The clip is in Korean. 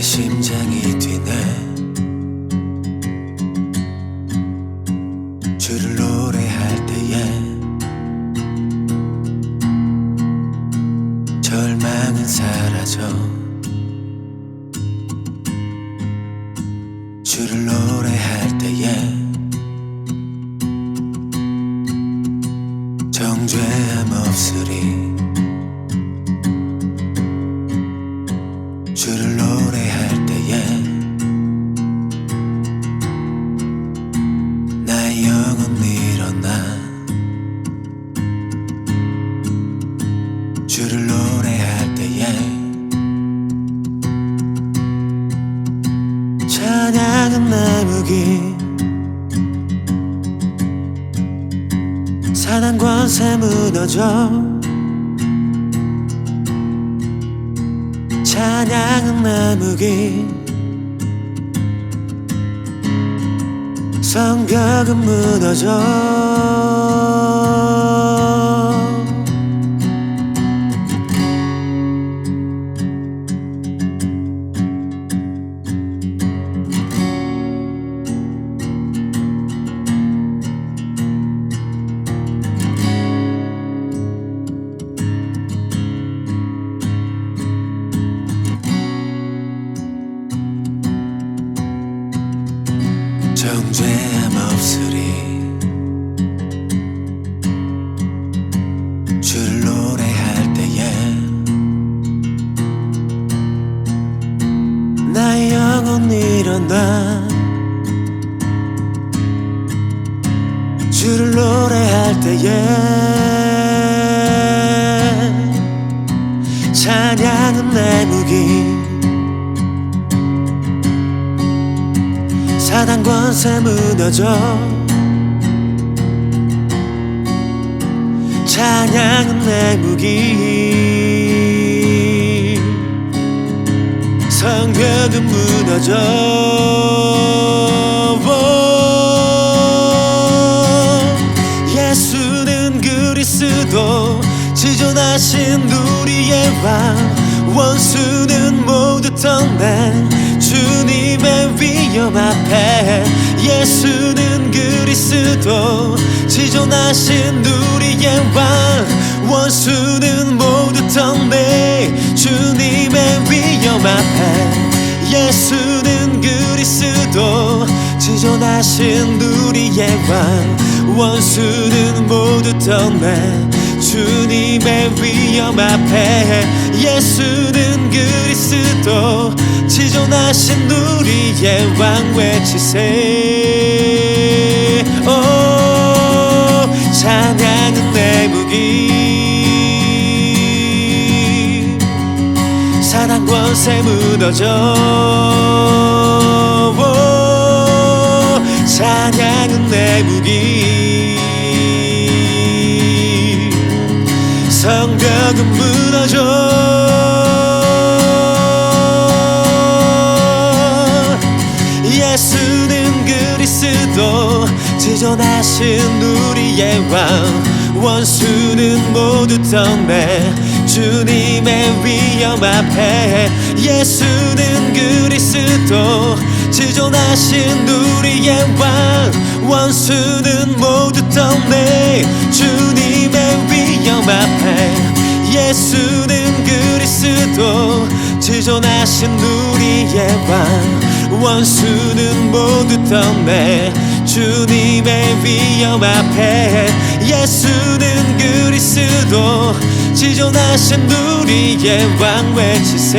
심장이 뛰네. 주를 노래할 때에 절망은 사라져. 찬양은 내 무기. 사단 권세 무너져. 찬양은 내 무기. 성벽은 무너져 정죄함 없으리 주를 노래할 때에 나의 영혼 일어나 주를 노래할 때에 사단 권세 무너져. 찬양은 내 무기 성벽은 무너져. 예수는 그리스도 지존하신 우리의 왕. 원수는 모두 떠내 위엄 앞에 예수는 그리스도 지존하신 우리의 왕 원수는 모두 떠내 주님의 위엄 앞에 예수는 그리스도 지존하신 우리의 왕 원수는 모두 떠내 주님의 위엄 앞에 예수는 그리스도 지존하신 우리의 왕 외치세. 오 찬양은 내 무기 사단 권세 무너져. 오, 찬양은 내 무기 성벽은 무너져 지존하신 우리의 왕 원수는 모두 떠내 주님의 위엄 앞에 예수는 그리스도. 지존하신 우리의 왕 원수는 모두 떠내 주님의 위엄 앞에 예수는 그리스도. 지존하신 우리의 왕 원수는 모두 떠내 주님의 위엄 앞에 예수는 그리스도 지존하신 우리의 왕 외치세